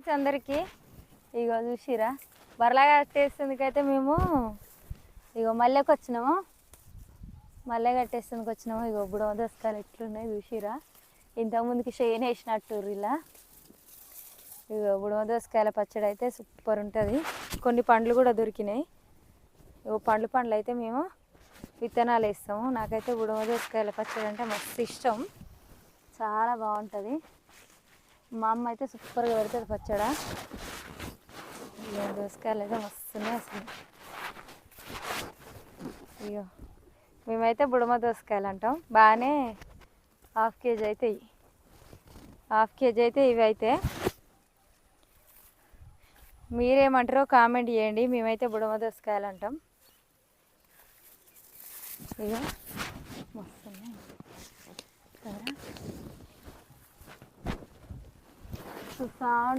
Friends అందరికీ. ఇగో చూసిరా? బరలా కట్టేస్తుందికైతే మేము ఇగో మల్లెకి వచ్చినాము. మల్లె కట్టేస్తుందికి వచ్చినాము. ఇగో బుడమ దోసకాయలు ఎట్లున్నాయి చూసిరా? ఇంతకుముందుకి షేన్ వేసినట్టు ఇలా. ఇగో బుడమ దోసకాయల పచ్చడి అయితే సూపర్ ఉంటుంది. కొన్ని పండ్లు కూడా దొరికినాయి. ఇగో పండ్లు పండ్లు అయితే మేము విత్తనాలు వేస్తాము. నాకైతే బుడమ దోసకాయల పచ్చడి అంటే మస్తు ఇష్టం. చాలా బాగుంటుంది. మా అమ్మ అయితే సూపర్గా పెడుతుంది పచ్చడ. ఇక దోసకాయలు అయితే మస్తున్నాయి అసలు. అయ్యో మేమైతే బుడమ దోసకాయలు అంటాం. బాగానే హాఫ్ కేజీ అయితే ఇవి. హాఫ్ కేజీ అయితే ఇవి అయితే. మీరేమంటారో కామెంట్ చేయండి. మేమైతే బుడమ దోసకాయలు అంటాం. ఇక the sound.